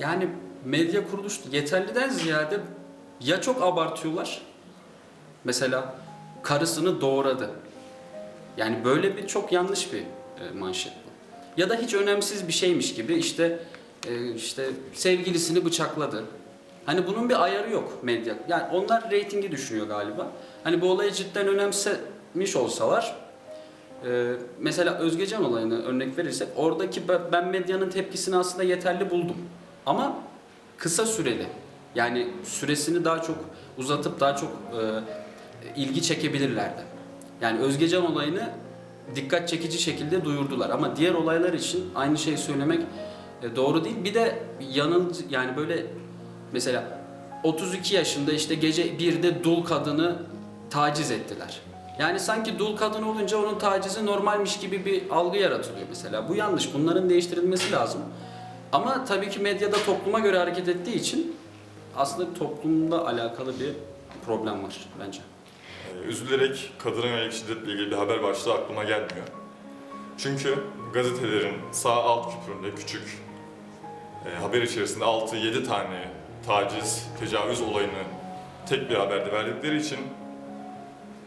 yani medya kuruluş yeterliden ziyade ya çok abartıyorlar. Mesela karısını doğradı. Yani böyle bir çok yanlış bir e, manşet bu. Ya da hiç önemsiz bir şeymiş gibi işte e, işte sevgilisini bıçakladı. Hani bunun bir ayarı yok medya. Yani onlar reytingi düşünüyor galiba. Hani bu olayı cidden önemsemiş olsalar e, mesela Özgecan olayını örnek verirsek oradaki be- ben medyanın tepkisini aslında yeterli buldum. Ama kısa süreli. Yani süresini daha çok uzatıp daha çok e, ilgi çekebilirlerdi. Yani Özgecan olayını dikkat çekici şekilde duyurdular ama diğer olaylar için aynı şeyi söylemek e, doğru değil. Bir de yanıl yani böyle mesela 32 yaşında işte gece 1'de dul kadını taciz ettiler. Yani sanki dul kadın olunca onun tacizi normalmiş gibi bir algı yaratılıyor mesela. Bu yanlış. Bunların değiştirilmesi lazım. Ama tabii ki medyada topluma göre hareket ettiği için aslında toplumda alakalı bir problem var bence. Ee, Üzülerek kadına yönelik şiddetle ilgili bir haber başlığı aklıma gelmiyor. Çünkü gazetelerin sağ alt küpüründe küçük e, haber içerisinde 6-7 tane taciz, tecavüz olayını tek bir haberde verdikleri için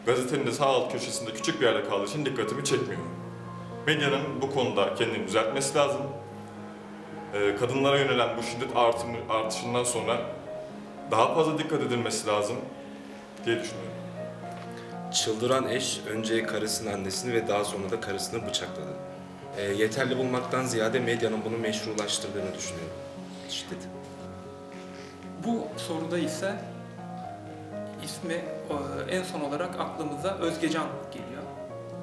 gazetenin de sağ alt köşesinde küçük bir yerde kaldığı için dikkatimi çekmiyor. Medyanın bu konuda kendini düzeltmesi lazım. Ee, kadınlara yönelen bu şiddet artımı, artışından sonra daha fazla dikkat edilmesi lazım diye düşünüyorum. Çıldıran eş önce karısının annesini ve daha sonra da karısını bıçakladı. E, yeterli bulmaktan ziyade medyanın bunu meşrulaştırdığını düşünüyorum. Şiddet. Bu soruda ise ismi e, en son olarak aklımıza Özgecan geliyor.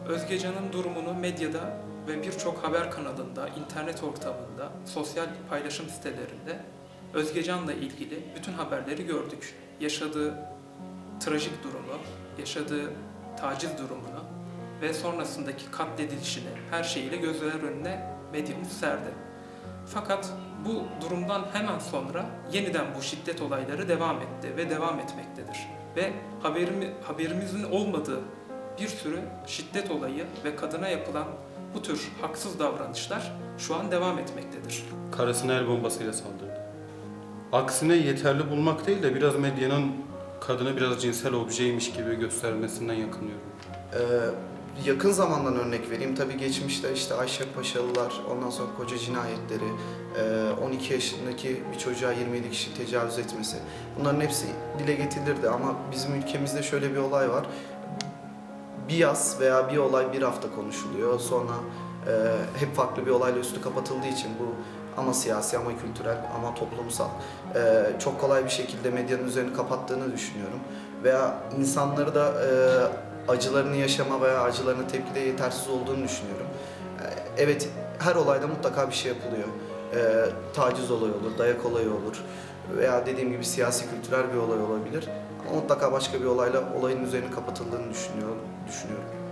Özgecan'ın durumunu medyada ve birçok haber kanalında, internet ortamında, sosyal paylaşım sitelerinde Özgecan'la ilgili bütün haberleri gördük. Yaşadığı trajik durumu, yaşadığı taciz durumunu ve sonrasındaki katledilişini her şeyiyle gözler önüne medyamız serdi. Fakat bu durumdan hemen sonra yeniden bu şiddet olayları devam etti ve devam etmektedir. Ve haberimi, haberimizin olmadığı bir sürü şiddet olayı ve kadına yapılan bu tür haksız davranışlar şu an devam etmektedir. Karısına el bombasıyla saldırdı. Aksine yeterli bulmak değil de biraz medyanın kadını biraz cinsel objeymiş gibi göstermesinden yakınıyorum. Ee, yakın zamandan örnek vereyim. Tabii geçmişte işte Ayşe Paşalılar, ondan sonra koca cinayetleri, e, 12 yaşındaki bir çocuğa 27 kişi tecavüz etmesi. Bunların hepsi dile getirilirdi ama bizim ülkemizde şöyle bir olay var. Bir yaz veya bir olay bir hafta konuşuluyor. Sonra e, hep farklı bir olayla üstü kapatıldığı için bu ama siyasi ama kültürel ama toplumsal e, çok kolay bir şekilde medyanın üzerini kapattığını düşünüyorum. Veya insanları da e, acılarını yaşama veya acılarına tepkide yetersiz olduğunu düşünüyorum. E, Evet, her olayda mutlaka bir şey yapılıyor. E, taciz olayı olur, dayak olayı olur veya dediğim gibi siyasi kültürel bir olay olabilir. Ama mutlaka başka bir olayla olayın üzerinin kapatıldığını düşünüyorum. düşünüyorum.